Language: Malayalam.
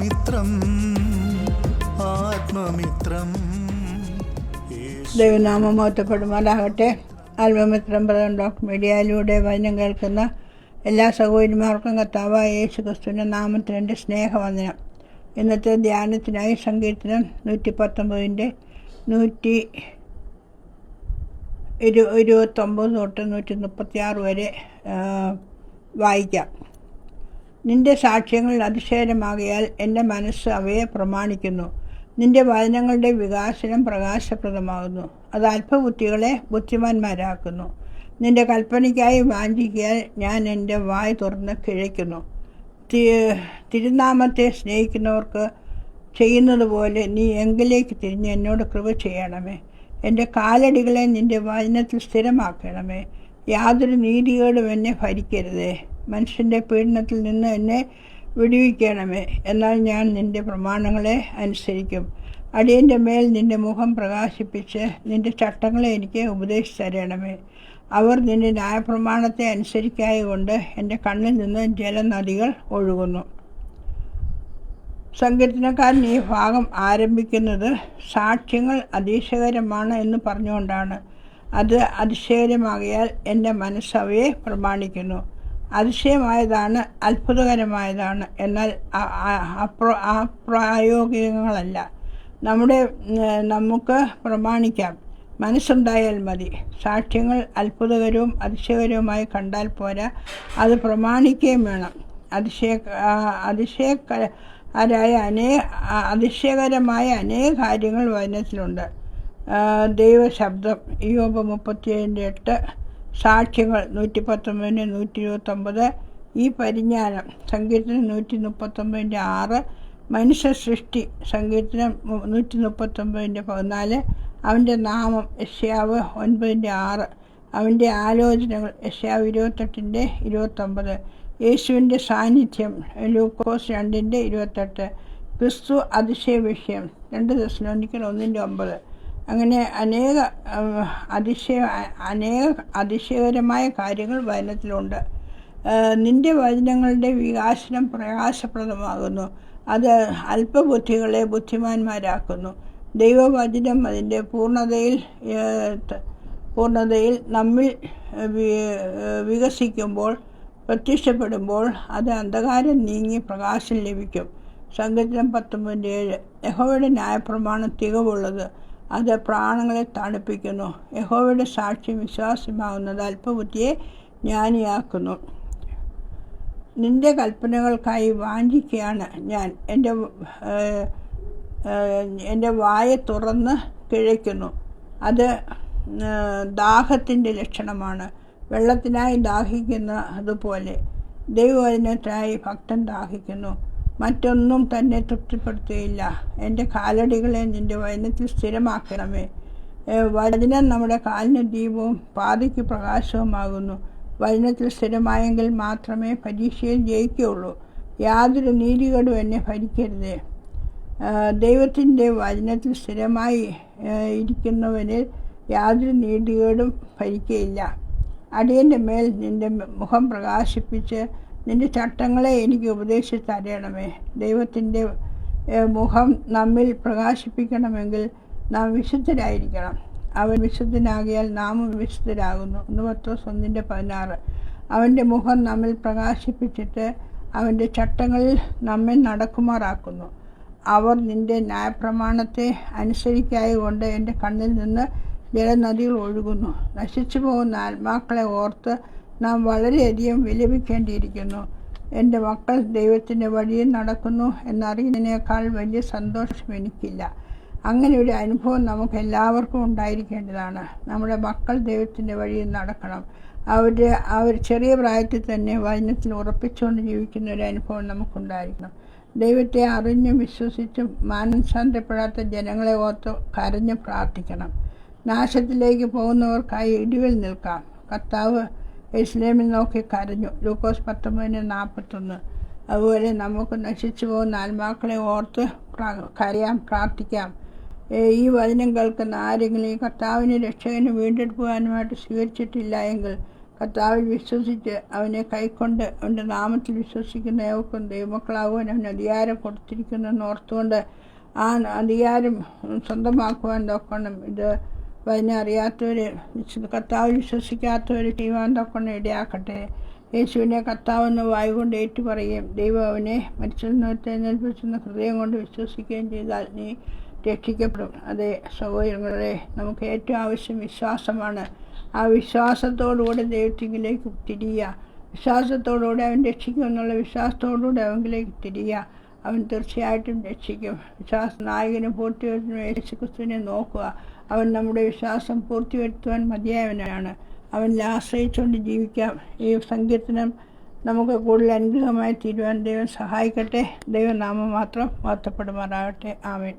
ആത്മമിത്രം ആത്മമിത്രം. ദൈവനാമം മോത്തപ്പെടുമാറാകട്ടെ ആത്മമിത്രം ബ്രദർ ഡോക്ടർ മീഡിയയിലൂടെ വചനം കേൾക്കുന്ന എല്ലാ സഹോദരിമാർക്കും കത്താവ യേശു ക്രിസ്തുവിന്റെ നാമത്തിൽ എന്റെ സ്നേഹവന്ദനം. ഇന്നത്തെ ധ്യാനത്തിനായി സങ്കീർത്തനം നൂറ്റി പത്തൊമ്പതിന്റെ നൂറ്റി ഇരു ഇരുപത്തൊമ്പത് തൊട്ട് നൂറ്റി മുപ്പത്തി ആറ് വരെ വായിക്കാം. നിന്റെ സാക്ഷ്യങ്ങൾ അതിശയമാകിയാൽ എന്റെ മനസ്സ് അവയെ പ്രമാണിക്കുന്നു. നിന്റെ വചനങ്ങളുടെ വികാസനം പ്രകാശപ്രദമാകുന്നു. അത് അല്പബുദ്ധികളെ ബുദ്ധിമാന്മാരാക്കുന്നു. നിന്റെ കൽപ്പനയ്ക്കായി വാഞ്ചിക്കാൻ ഞാൻ എന്റെ വായ് തുറന്ന് കിഴയ്ക്കുന്നു. തിരുനാമത്തെ സ്നേഹിക്കുന്നവർക്ക് ചെയ്യുന്നത് പോലെ നീ എങ്കിലേക്ക് തിരിഞ്ഞ് എന്നോട് കൃപ ചെയ്യണമേ. എന്റെ കാലടികളെ നിന്റെ വചനത്തിൽ സ്ഥിരമാക്കണമേ. യാതൊരു നീതികേടും എന്നെ ഭരിക്കരുതേ. മനുഷ്യന്റെ പീഡനത്തിൽ നിന്ന് എന്നെ വിടുവിക്കണമേ. എന്നാൽ ഞാൻ നിന്റെ പ്രമാണങ്ങളെ അനുസരിക്കും. അടിയന്റെ മേൽ നിന്റെ മുഖം പ്രകാശിപ്പിച്ച് നിന്റെ ചട്ടങ്ങളെ എനിക്ക് ഉപദേശിച്ചു തരണമേ. അവർ നിന്റെ ന്യായപ്രമാണത്തെ അനുസരിക്കായ കൊണ്ട് എന്റെ കണ്ണിൽ നിന്ന് ജലനദികൾ ഒഴുകുന്നു. സങ്കീർത്തനക്കാരൻ ഈ ഭാഗം ആരംഭിക്കുന്നത് സാക്ഷ്യങ്ങൾ അതിശയകരമാണ് എന്ന് പറഞ്ഞുകൊണ്ടാണ്. അത് അതിശയകരമാകിയാൽ എന്റെ മനസ്സവയെ പ്രമാണിക്കുന്നു. അതിശയമായതാണ് അത്ഭുതകരമായതാണ്. എന്നാൽ ആ പ്രായോഗികങ്ങളല്ല. നമ്മുടെ നമുക്ക് പ്രമാണിക്കാം. മനസ്സുണ്ടായാൽ മതി. സാക്ഷ്യങ്ങൾ അത്ഭുതകരവും അതിശയകരവുമായി കണ്ടാൽ പോരാ. അത് പ്രമാണിക്കുകയും വേണം. അതിശയ അതിശയകരായ അനേ അതിശയകരമായ അനേക കാര്യങ്ങൾ വചനത്തിലുണ്ട്. ദൈവശബ്ദം യോബ് മുപ്പത്തിയേഴിന്റെ എട്ട് സാക്ഷ്യങ്ങൾ നൂറ്റി പത്തൊമ്പതിന് നൂറ്റി ഇരുപത്തൊമ്പത് ഈ പരിജ്ഞാനം സങ്കീർത്തനം നൂറ്റി മുപ്പത്തൊമ്പതിന്റെ ആറ് മനുഷ്യ സൃഷ്ടി സങ്കീർത്തനം മു- നൂറ്റി മുപ്പത്തൊമ്പതിന്റെ പതിനാല് അവന്റെ നാമം യഷ്യാവ് ഒൻപതിന്റെ ആറ് അവന്റെ ആലോചനകൾ യഷ്യാവ് ഇരുപത്തെട്ടിന്റെ ഇരുപത്തൊമ്പത് യേശുവിന്റെ സാന്നിധ്യം ലൂക്കോസ് രണ്ടിന്റെ ഇരുപത്തെട്ട് ക്രിസ്തു അതിശയ വിഷയം രണ്ട് ദശലോനിക്കൽ ഒന്നിന്റെ ഒമ്പത് അങ്ങനെ അനേക അതിശയ അനേക അതിശയകരമായ കാര്യങ്ങൾ വചനത്തിലുണ്ട്. നിന്റെ വചനങ്ങളുടെ വികാസനം പ്രയാസപ്രദമാകുന്നു അത് അല്പബുദ്ധികളെ ബുദ്ധിമാന്മാരാക്കുന്നു. ദൈവവചനം അതിന്റെ പൂർണതയിൽ പൂർണതയിൽ നമ്മിൽ വികസിക്കുമ്പോൾ പ്രത്യക്ഷപ്പെടുമ്പോൾ അത് അന്ധകാരം നീങ്ങി പ്രകാശം ലഭിക്കും. സങ്കീർത്തനം പത്തൊമ്പതിന്റെ ഏഴ്. യഹോയുടെ ന്യായപ്രമാണം തികവുള്ളത് അത് പ്രാണങ്ങളെ തണുപ്പിക്കുന്നു. യഹോവയുടെ സാക്ഷ്യം വിശ്വാസമാകുന്നത് അല്പബുദ്ധിയെ ജ്ഞാനിയാക്കുന്നു. നിന്റെ കൽപ്പനകൾക്കായി വാഞ്ചിക്കുകയാണ് ഞാൻ. എന്റെ എന്റെ വായ തുറന്ന് കിഴയ്ക്കുന്നു. അത് ദാഹത്തിന്റെ ലക്ഷണമാണ്. വെള്ളത്തിനായി ദാഹിക്കുന്ന അതുപോലെ ദൈവവചനത്തിനായി ഭക്തൻ ദാഹിക്കുന്നു. മറ്റൊന്നും തന്നെ തൃപ്തിപ്പെടുത്തുകയില്ല. എന്റെ കാലടികളെ നിന്റെ വചനത്തിൽ സ്ഥിരമാക്കണമേ. വചനം നമ്മുടെ കാലിന് ദീപവും പാതയ്ക്ക് പ്രകാശവുമാകുന്നു. വചനത്തിൽ സ്ഥിരമായെങ്കിൽ മാത്രമേ പരീക്ഷയിൽ ജയിക്കുകയുള്ളൂ. യാതൊരു നീതികേടും എന്നെ ഭരിക്കരുതേ. ദൈവത്തിന്റെ വചനത്തിൽ സ്ഥിരമായി ഇരിക്കുന്നവനിൽ ഇരിക്കുന്നവന് യാതൊരു നീതികേടും ഭരിക്കയില്ല. അടിയന്റെ മേൽ നിന്റെ മുഖം പ്രകാശിപ്പിച്ച് നിന്റെ ചട്ടങ്ങളെ എനിക്ക് ഉപദേശിച്ച് തരണമേ. ദൈവത്തിന്റെ മുഖം നമ്മിൽ പ്രകാശിപ്പിക്കണമെങ്കിൽ നാം വിശുദ്ധരായിരിക്കണം. അവൻ വിശുദ്ധനാകിയാൽ നാമും വിശുദ്ധരാകുന്നു. ഒന്ന് പത്തോസ് ഒന്നിന്റെ പതിനാറ്. അവന്റെ മുഖം നമ്മിൽ പ്രകാശിപ്പിച്ചിട്ട് അവന്റെ ചട്ടങ്ങളിൽ നമ്മെ നടക്കുമാറാക്കുന്നു. അവർ നിന്റെ ന്യായപ്രമാണത്തെ അനുസരിക്കായ കൊണ്ട് എന്റെ കണ്ണിൽ നിന്ന് ജലനദികൾ ഒഴുകുന്നു. നശിച്ചു പോകുന്ന ആത്മാക്കളെ ഓർത്ത് നാം വളരെയധികം വിലപിക്കേണ്ടിയിരിക്കുന്നു. എന്റെ മക്കൾ ദൈവത്തിന്റെ വഴിയിൽ നടക്കുന്നു എന്നറിയുന്നതിനേക്കാൾ വലിയ സന്തോഷം എനിക്കില്ല. അങ്ങനെ ഒരു അനുഭവം നമുക്ക് എല്ലാവർക്കും ഉണ്ടായിരിക്കേണ്ടതാണ്. നമ്മുടെ മക്കൾ ദൈവത്തിന്റെ വഴിയിൽ നടക്കണം. അവർ അവർ ചെറിയ പ്രായത്തിൽ തന്നെ വചനത്തിൽ ഉറപ്പിച്ചുകൊണ്ട് ജീവിക്കുന്ന ഒരു അനുഭവം നമുക്കുണ്ടായിരിക്കണം. ദൈവത്തെ അറിഞ്ഞും വിശ്വസിച്ചും മാനസാന്തരപ്പെടാത്ത ജനങ്ങളെ ഓർത്ത് കരഞ്ഞ് പ്രാർത്ഥിക്കണം. നാശത്തിലേക്ക് പോകുന്നവർക്കായി ഇടിവിൽ നിൽക്കാം. കർത്താവ് ഇസ്ലേമിൽ നോക്കി കരഞ്ഞു. ലൂക്കോസ് പത്തൊമ്പതിന് നാൽപ്പത്തൊന്ന്. അതുപോലെ നമുക്ക് നശിച്ചു പോകുന്ന ആത്മാക്കളെ ഓർത്ത് കരയാം പ്രാർത്ഥിക്കാം. ഈ വചനം കേൾക്കുന്ന ആരെങ്കിലും ഈ കർത്താവിനെ രക്ഷകന് വീണ്ടെടുക്കുവാനുമായിട്ട് സ്വീകരിച്ചിട്ടില്ല എങ്കിൽ കർത്താവിൽ വിശ്വസിച്ച് അവനെ കൈക്കൊണ്ട് അവന്റെ നാമത്തിൽ വിശ്വസിക്കുന്ന ഏവർക്കും ദൈവമക്കളാകുവാൻ അവന് അധികാരം കൊടുത്തിരിക്കുന്നെന്ന് ഓർത്തുകൊണ്ട് ആ അധികാരം സ്വന്തമാക്കുവാൻ നോക്കണം. ഇത് അതിനെ അറിയാത്തവർ കർത്താവിൽ വിശ്വസിക്കാത്തവർ തൊക്കണം ഇടയാക്കട്ടെ. യേശുവിനെ കർത്താവെന്ന് വായു കൊണ്ട് ഏറ്റു പറയുകയും ദൈവം അവനെ മരിച്ചെന്ന് എഴുന്നേൽപ്പിച്ചെന്ന് ഹൃദയം കൊണ്ട് വിശ്വസിക്കുകയും ചെയ്താൽ നീ രക്ഷിക്കപ്പെടും. അതെ സഹോദരങ്ങളെ നമുക്ക് ഏറ്റവും ആവശ്യം വിശ്വാസമാണ്. ആ വിശ്വാസത്തോടുകൂടി ദൈവത്തിങ്കിലേക്ക് തിരിയുക. വിശ്വാസത്തോടുകൂടി അവൻ രക്ഷിക്കുമെന്നുള്ള വിശ്വാസത്തോടുകൂടി അവങ്കിലേക്ക് തിരിയുക. അവൻ തീർച്ചയായിട്ടും രക്ഷിക്കും. വിശ്വാസ നായകനും പൂർത്തിയോജനും യേശു ക്രിസ്തുവിനെ നോക്കുക. അവൻ നമ്മുടെ വിശ്വാസം പൂർത്തിവരുത്തുവാൻ മതിയായവനാണ്. അവനിൽ ആശ്രയിച്ചുകൊണ്ട് ജീവിക്കാം. ഈ സങ്കീർത്തനം നമുക്ക് കൂടുതൽ അനുഗ്രഹമായി തീരുവാൻ ദൈവം സഹായിക്കട്ടെ. ദൈവനാമം മാത്രം വാർത്തപ്പെടുമാറാകട്ടെ ആമേൻ.